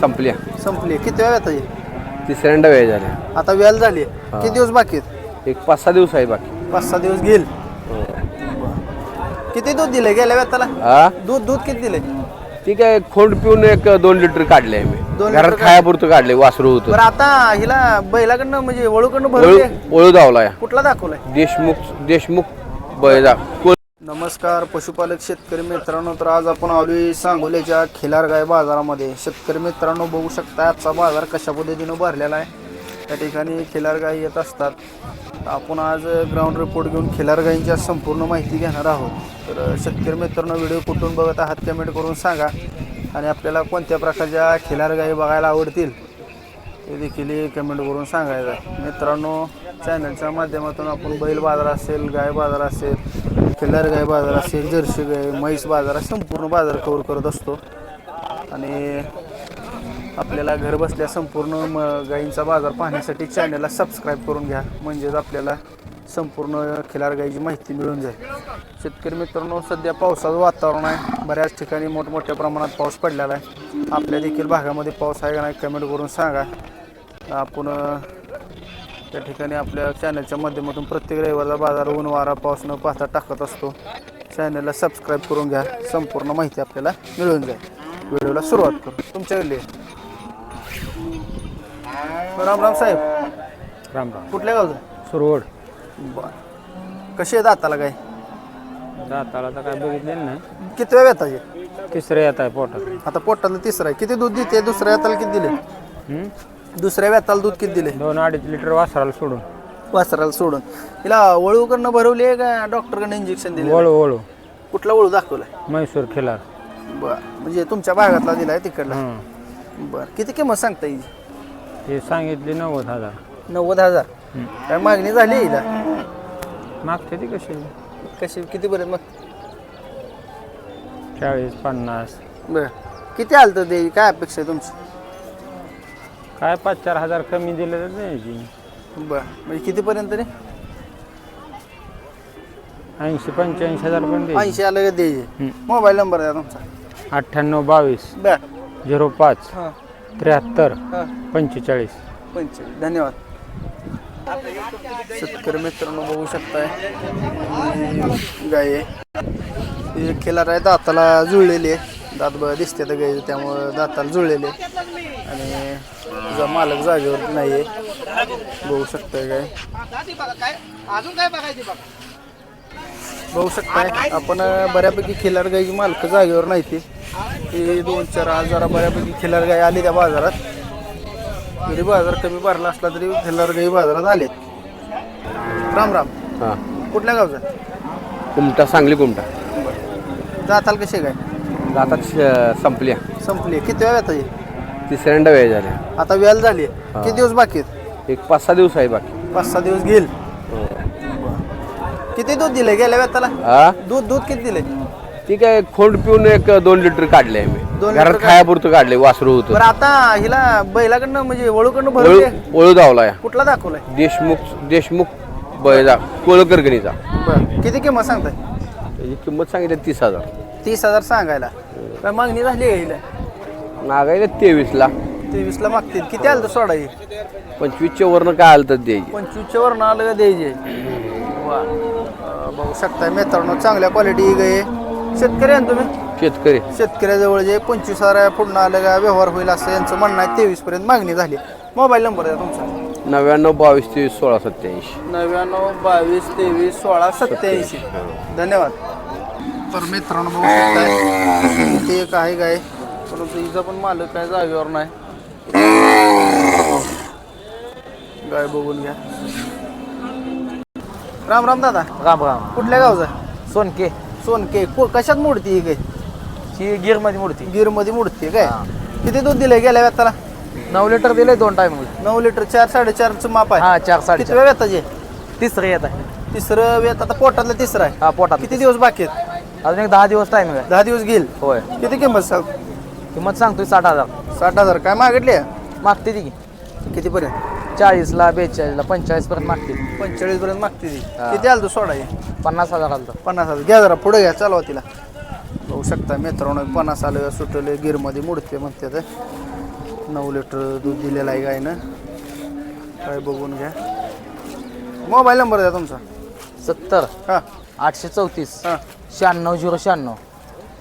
संपल्या संपली किती वेळ येतात तिसऱ्यांदा वेळ झाले. आता वेळ झाली किती दिवस बाकी आहेत? एक पाच सहा दिवस आहे बाकी. पाच सहा दिवस घेईल. किती दूध दिले गेल्या वेळाला? हा दूध दूध किती दिले ठीक आहे खोंड पिऊन एक दोन लिटर काढले मी. दोन घरात लिटर खायापुरतं काढले वासरू होतं. बरं आता हिला बैलाकडनं म्हणजे वळूकडनं भरवले ओळू कुठला दाखवलाय? देशमुख देशमुख बैजा नमस्कार पशुपालक शेतकरी मित्रांनो तर आज आपण आलोय सांगोल्याच्या खिलार गाय बाजारामध्ये. शेतकरी मित्रांनो बघू शकता आजचा बाजार कशा पद्धतीनं भरलेला आहे. त्या ठिकाणी खिलार गाय येत असतात. आपण आज ग्राउंड रिपोर्ट घेऊन खिलार गायींच्या संपूर्ण माहिती घेणार आहोत. तर शेतकरी मित्रांनो व्हिडिओ कुठून बघत आहात कमेंट करून सांगा. आणि आपल्याला कोणत्या प्रकारच्या खिलार गायी बघायला आवडतील ते देखील कमेंट करून सांगायचं मित्रांनो चॅनलच्या माध्यमातून आपण बैल बाजार असेल गाय बाजार असेल खिल्लार गाय बाजार असेल जर्सी गाय म्हैस बाजार संपूर्ण बाजार कवर करत असतो. आणि आपल्याला घर बसल्या संपूर्ण म गायींचा बाजार पाहण्यासाठी चॅनलला सबस्क्राईब करून घ्या. म्हणजेच आपल्याला संपूर्ण खिलार गायीची माहिती मिळून जाईल. शेतकरी मित्रांनो सध्या पावसाचं वातावरण आहे. बऱ्याच ठिकाणी मोठमोठ्या प्रमाणात पाऊस पडलेला आहे. आपल्या देखील भागामध्ये पाऊस आहे का नाही कमेंट करून सांगा. आपण त्या ठिकाणी आपल्या चॅनलच्या माध्यमातून प्रत्येक रविवारचा बाजार ऊन वारा पाऊस न पाहता टाकत असतो. चॅनलला सबस्क्राईब करून घ्या. संपूर्ण माहिती आपल्याला मिळून जाईल व्हिडिओला सुरुवात करू. तुमच्याकडली राम राम साहेब. राम राम. कुठल्या गावचं? सुरवड. बरं. कशी आहे दाताला काय? दाताला तर काय बघितलेलं नाही. किती वेळ येताचे तिसरं येत आहे पोटात. आता पोटाला तिसरा आहे. किती दूध देते? दुसऱ्या वेताला किती दिले? दुसऱ्या वेताला दूध किती दिले दोन अडीच लिटर वासराला सोडून. वासराला सोडून. तिला वळूकडनं भरवली आहे का? डॉक्टरकडनं इंजेक्शन दिले वळू वळू. कुठला वळू दाखवलाय? म्हैसूर खिलार. बर. म्हणजे तुमच्या भागातला दिलाय तिकडला? हं. बर. किती किंमत सांगता येईल हे सांगितले नव्वद हजार. नव्वद हजार? काय मागणी झाली हिला? मागते ती कशी? कशी? किती पर्यंत मग चाळीस पन्नास. बर. किती आलं तर ते? काय अपेक्षा आहे तुमची? काय पाच चार हजार कमी दिले तर द्यायची बर. म्हणजे कितीपर्यंत रे? ऐंशी पंच्याऐंशी हजार पण द्यायची ऐंशी आलं का द्यायचे. मोबाईल नंबर द्या तुमचा. अठ्ठ्याण्णव बावीस बर. झिरो पाच हां. त्र्याहत्तर हां. पंचेचाळीस. पंचवीस धन्यवाद. शेतकरी मित्रांनो बघू शकताय. ही गाय आहे. ही खिलार आहे दाताला जुळलेली आहे. दात ब दिसते तर गाय त्यामुळं दाताला जुळलेली आहे. आणि तुझा मालक जागेवर नाही आहे बघू शकताय गाय बघू शकताय. आपण बऱ्यापैकी खिलार गायची मालक जागेवर नाही ती ती दोन चार आज जरा बऱ्यापैकी खिलार गाय आली त्या बाजारात. जरी बाजार कमी भरला असला तरी खिल्लार गाई बाजारात आलेत. राम राम. हां. कुठल्या गावचा? कुमटा सांगली कुमटा. जाताल कसे काय? आता संपल्या संपली. किती वेळ येतात हे? तिसऱ्यांदा वेळ झाले. आता वेळ झाली. किती दिवस बाकी आहेत? एक पाच सहा दिवस आहे बाकी. पाच सहा दिवस घेईल. किती दूध दिले गेल्या वेताला हा दूध दूध किती दिले? ठीक आहे खोंड पिऊन एक दोन लिटर काढले मी दोन घरात लिटर खायापुरतं काढले वासरू होतं. बरं आता हिला बैलाकडनं म्हणजे वळूकडनं ओळू भरवले ओळू कुठला दाखवलाय? देशमुख देशमुख बैजा कोळकर गणीचा बरं किती किंमत सांगताय? त्याची किंमत सांगितली तीस हजार. तीस हजार सांगायला. काय मागणी झाली आहे हिला. नागायला तेवीसला. तेवीसला मागतील. किती आलं तर सोडा ही पंचवीसच्या वरनं काय आलं तर द्यायची. पंचवीसच्या वरनं आलं का द्यायचे? वा. अं, बघू शकताय मित्रांनो चांगल्या क्वालिटी गे शेतकरी आहे ना तुम्ही? शेतकरी. शेतकऱ्याजवळ जे पंचवीस हजार पूर्ण आलं का व्यवहार होईल असं यांचं म्हणणं आहे. तेवीस पर्यंत मागणी झाली. मोबाईल नंबर द्या तुमचा. नव्याण्णव बावीस तेवीस सोळा सत्याऐंशी. नव्याण्णव बावीस तेवीस सोळा सत्याऐंशी. धन्यवाद. तर मित्रांनो बघू शकताय. इथे एक आहे गाय. परंतु हिचा पण मालक काय जागेवर नाही. गाय बघून घ्या. राम राम दादा. राम राम. कुठल्या गावचा? सोनके. सोनके. को- कशात मोडती ही गाय? ही गिरमध्ये मूर्ती गिरमध्ये मोडते काय? किती दूध दिलंय गेल्या व्यताला नऊ लिटर दिले दोन टाइम नऊ लिटर चार साडेचारचं माप आहे. हा चार किती वेळ व्यताचे तिसरं येत आहे. तिसरं वेत आता पोटातलं तिसरं आहे. हा पोटात किती दिवस बाकी आहेत? अजून एक दहा दिवस टाइम आहे. दहा दिवस घेईल. होय. किती किंमत सांग? किंमत सांगतोय साठ हजार. साठ हजार. काय मागितले? मागते ती की. किती पर्यंत चाळीसला बेचाळीसला पंचेचाळीस पर्यंत मागते. पंचेचाळीस पर्यंत मागते ती. हा. किती आलं तू सोडा हे? पन्नास हजार आलं पन्नास हजार. घ्या जरा पुढे घ्या चालवा तिला. बघू शकता मित्रांनो पन्नास आलं सुटले गिरमध्ये मुडते म्हणते ते. नऊ लिटर दूध दिलेलं आहे गायनं काय बघून घ्या. मोबाईल नंबर द्या तुमचा. सत्तर. हां. आठशे चौतीस. हां. शहाण्णव झिरो शहाण्णव.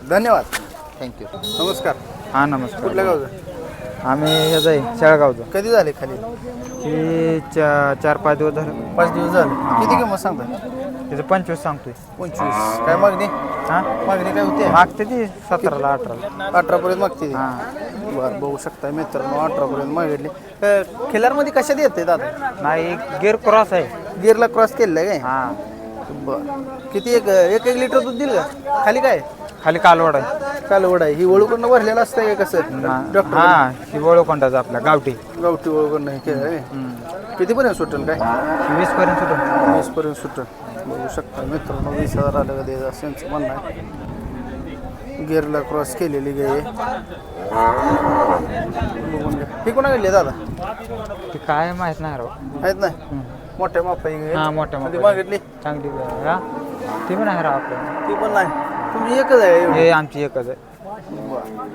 धन्यवाद. थँक्यू नमस्कार. हा नमस्कार. कुठल्या गावचं? आम्ही ह्याचं आहे शेळगावचं. कधी झाले खाली? ही चा चार पाच दिवस झाले. पाच दिवस झाले. किती किंमत सांगता त्याचं पंचवीस सांगतोय. पंचवीस. काय मागणी? हा? मागणी काय होते? मागते ती सतराला अठराला. अठरा पर्यंत मागते हा. बरं बघू शकता मित्रांनो अठरा पर्यंत मागितली खिलारमध्ये कशात येते दादा? नाही गिर क्रॉस आहे. गिअरला क्रॉस केलेला आहे काय? हा. बरं. किती एक एक एक लिटर दूध दिल का? खाली काय? खाली कालवड आहे. कालवड आहे. ही वळूकडनं भरलेलं असतं का कसं? डॉक्टर? हा ही वळूकोंडाचं आपल्या गावठी. गावठी वळूकडनं हे केलं आहे कितीपर्यंत सुटेल काय? वीस पर्यंत सुटून वीस पर्यंत सुटेल. बघू शकता मित्रांनो वीस हजार आलं का द्यायचं असं यांचं म्हणणं आहे. गिअरला क्रॉस केलेली गाय आहे. बघून घ्या. ही कोणा गेली दादा? ती काय माहीत नाही राव. आहेत नाही? मोठ्या मापाई गाय हा मोठ्या मोठ्या मागितली? चांगली गाय आहे, हा ती पण आहे राव आपल्या ती पण नाही. तुम्ही एकच आहे. हे आमची एकच आहे.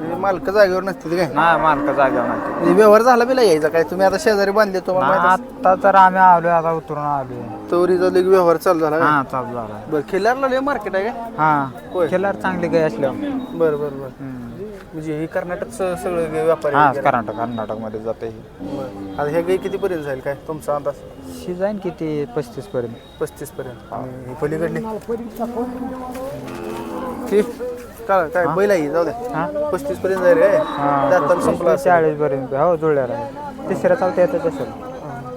हे मालक जागेवर नसते काय? नाही मालका जागा नाही म्हणजे व्यवहार झाला बिला यायचा काय? तुम्ही आता शेजारी बांधले तुम्हाला माहीत आता तर आम्ही आलोय आता उतरून आलोय. तवरीचा लगे व्यवहार चालू झाला काय? हा चालू झाला. बरं खिल्लारला लय मार्केट आहे का हा होय. खेळार चांगली गाय असल्यावर. बरं बरं बरं. म्हणजे हे कर्नाटकचं सगळं गे- व्यापारी हा वगैरे. कर्नाटक कर्नाटकमध्ये जाते ही. बरं. आता हे गाई कितीपर्यंत जाईल काय? तुमचा अंदाज? शी जाईन किती? पस्तीस पर्यंत पस्तीस पर्यंत आणि ही पलीकडली? ही काय काय बैल आहे ही, जाऊ द्या हा? पस्तीस पर्यंत जाईल काय? दाताला संपला असेल. चाळीस पर्यंत हो जुळल्याला आहे. तिसऱ्या चौथ्या येतात असेल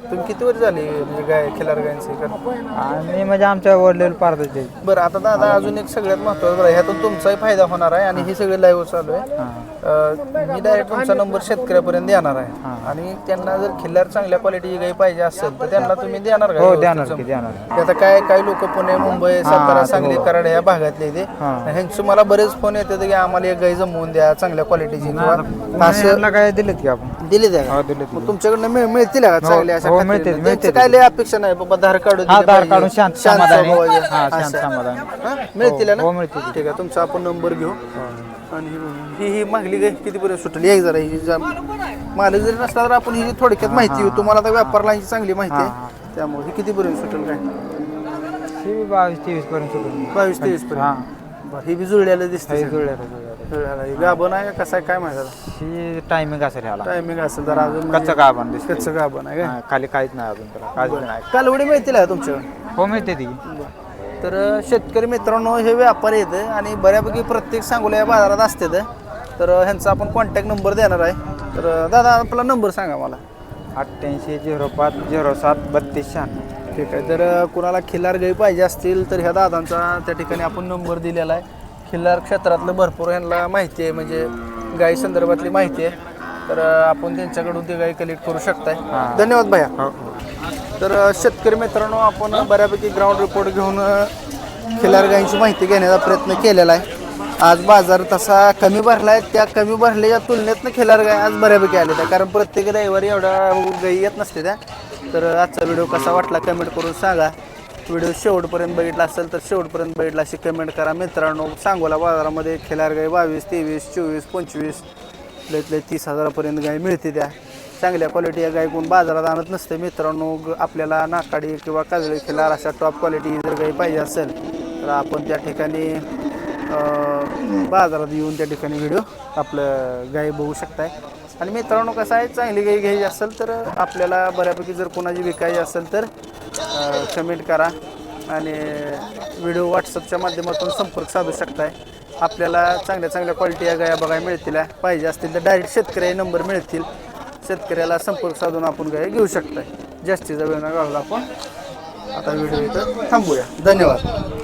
तुम्ही किती वर्ष झाली म्हणजे गाय खिलार गायची का आणि म्हणजे आमच्या वडील पारदाचे बरं आता दादा अजून एक सगळ्यात महत्वाचं बरं, ह्यातून तुमचाही फायदा होणार आहे आणि हे सगळे लाईव्ह चालू आहे. हा. अं, मी डायरेक्ट तुमचा नंबर शेतकऱ्यापर्यंत देणार आहे. आणि त्यांना जर खिल्लार चांगल्या क्वालिटीची गाई पाहिजे असेल तर त्यांना तुम्ही देणार का हो देणार? की आता काय काही लोक पुणे मुंबई सातारा सांगली हो. कराड ह्या भागातले ते. हा. ह्यांचे मला बरेच फोन येतात की आम्हाला एक गाई जमवून द्या चांगल्या क्वालिटीची किंवा असं काय दिलेत की आपण? दिले द्या? हो दिलेत मग तुमच्याकडनं मिळ- मिळतील का चांगल्या अशा हो, खात्रीने? मिळतील, त्यांचं. काय लय अपेक्षा नाही बाबा धार काढून हा दिले पाहिजे. काढून शांत समाधानी. हा शांत असं. समाधानी. हा? मिळतील ना? हो मिळतील. ठीक आहे तुमचा आपण नंबर घेऊ. आणि ही ही मागली गाय कितीपर्यंत सुटेल? एक जरा ही जा- मालक जरी नसला तर आपण ही थोडक्यात माहिती घेऊ तुम्हाला आता व्यापारला यांची चांगली माहिती आहे. त्यामुळे ही कितीपर्यंत सुटेल काय? ही बावीस तेवीस पर्यंत बावीस तेवीस हा. पर्यंत बरं, ही बी जुळलेलं दिसते हे जुळल्याला जुळलेलं. ही गाभण आहे का? कसं आहे? काय माहिती ही टायमिंग असेल ह्याला. टायमिंग असेल तर अजून कच्चं का आपण दिसतं. कच्चं गाभण आहे हा, खाली काहीच नाही अजून त्याला. काहीच नाही. काय कालवडी मिळतील का तुमच्याकडे? हो मिळते ती. तर शेतकरी मित्रांनो हे व्यापारी आहेत आणि बऱ्यापैकी प्रत्येक सांगोला या बाजारात असते तर ह्यांचा आपण कॉन्टॅक्ट नंबर देणार आहे. तर दादा आपला नंबर सांगा मला. अठ्ठ्याऐंशी झिरो पाच झिरो सात बत्तीस शहाण्णव. ठीक आहे. तर अ, कुणाला खिल्लार गाई पाहिजे असतील तर ह्या दादांचा त्या ठिकाणी आपण नंबर दिलेला आहे. खिल्लार क्षेत्रातलं भरपूर ह्यांना माहिती आहे म्हणजे गाई संदर्भातली माहिती आहे. तर आपण त्यांच्याकडून ती गाई कलेक्ट करू शकताय. धन्यवाद भैया. हो. तर शेतकरी मित्रांनो आपण बऱ्यापैकी ग्राउंड रिपोर्ट घेऊन अ, खिलार गायींची माहिती घेण्याचा प्रयत्न केलेला आहे. आज बाजार तसा कमी भरला आहे त्या कमी भरलेल्या तुलनेतनं खिलार गाय आज बऱ्यापैकी आले त्या कारण प्रत्येक रविवारी एवढ्या गायी येत नसते त्या. तर आजचा व्हिडिओ कसा वाटला कमेंट करून सांगा. व्हिडिओ शेवटपर्यंत बघितला असेल तर शेवटपर्यंत बघितला अशी कमेंट करा. मित्रांनो सांगोला बाजारामध्ये खिलार गाय बावीस तेवीस चोवीस पंचवीस लईत तीस हजारापर्यंत गाय मिळते त्या. चांगल्या क्वालिटी या गाय कोण बाजारात आणत नसते. मित्रांनो आपल्याला नाकाडी किंवा काजळी खिलार अशा टॉप क्वालिटी जर गाय पाहिजे असेल तर आपण त्या ठिकाणी बाजारात येऊन त्या ठिकाणी व्हिडिओ आपलं गाय बघू शकताय. आणि मित्रांनो कसं आहे चांगली गाई घ्यायची असेल तर आपल्याला बऱ्यापैकी जर कोणाची विकायची असेल तर कमेंट करा. आणि व्हिडिओ व्हॉट्सअपच्या माध्यमातून संपर्क साधू शकताय. आपल्याला चांगल्या चांगल्या क्वालिटी या गाया बघायला मिळतील. पाहिजे असतील तर डायरेक्ट शेतकरी नंबर मिळतील. शेतकऱ्याला संपर्क साधून आपण गाय घेऊ शकताय. जास्तीचा वेळ न घालवला आपण आता व्हिडिओ इथं थांबूया. धन्यवाद.